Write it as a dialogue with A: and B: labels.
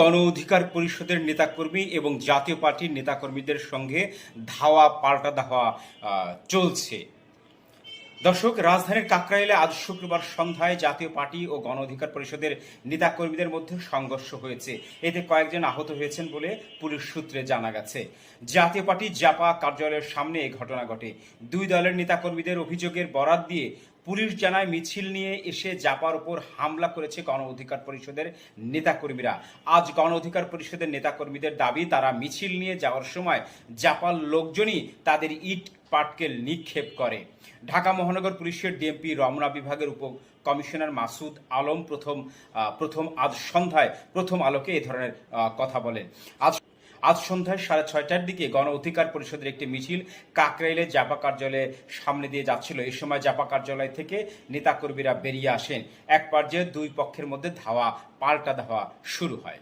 A: গণ অধিকার পরিষদের নেতাকর্মী এবং জাতীয় পার্টির নেতাকর্মীদের সঙ্গে ধাওয়া পাল্টা ধাওয়া চলছে। দর্শক, রাজধানীর কাকরাইলে আজ শুক্রবার সন্ধ্যায় জাতীয় পার্টি ও গণ অধিকার পরিষদের নেতাকর্মীদের মধ্যে সংঘর্ষ হয়েছে। এতে কয়েকজন আহত হয়েছেন বলে পুলিশ সূত্রে জানা গেছে। জাতীয় পার্টি জাপা কার্যালয়ের সামনে এই ঘটনা ঘটে। দুই দলের নেতাকর্মীদের অভিযোগের বরাত দিয়ে পুলিশ জানায়, মিছিল নিয়ে এসে জাপার উপর হামলা করেছে গণ অধিকার পরিষদের নেতাকর্মীরা। আজ গণ অধিকার পরিষদের নেতাকর্মীদের দাবি, তারা মিছিল নিয়ে যাওয়ার সময় জাপার লোকজনই তাদের ইট পাটকেল নিক্ষেপ করে। ঢাকা মহানগর পুলিশের ডিএমপি রমনা বিভাগের উপ কমিশনার মাসুদ আলম প্রথম প্রথম আজ সন্ধ্যায় প্রথম আলোকে এ ধরনের কথা বলেন। আজ আজ সন্ধ্যায় সাড়ে ছয়টার দিকে গণ অধিকার পরিষদের একটি মিছিল কাকরাইলে জাপা কার্যালয়ের সামনে দিয়ে যাচ্ছিল। এই সময় জাপা কার্যালয় থেকে নেতাকর্মীরা বেরিয়ে আসেন। এক পর্যায়ে দুই পক্ষের মধ্যে ধাওয়া, পাল্টা ধাওয়া শুরু হয়।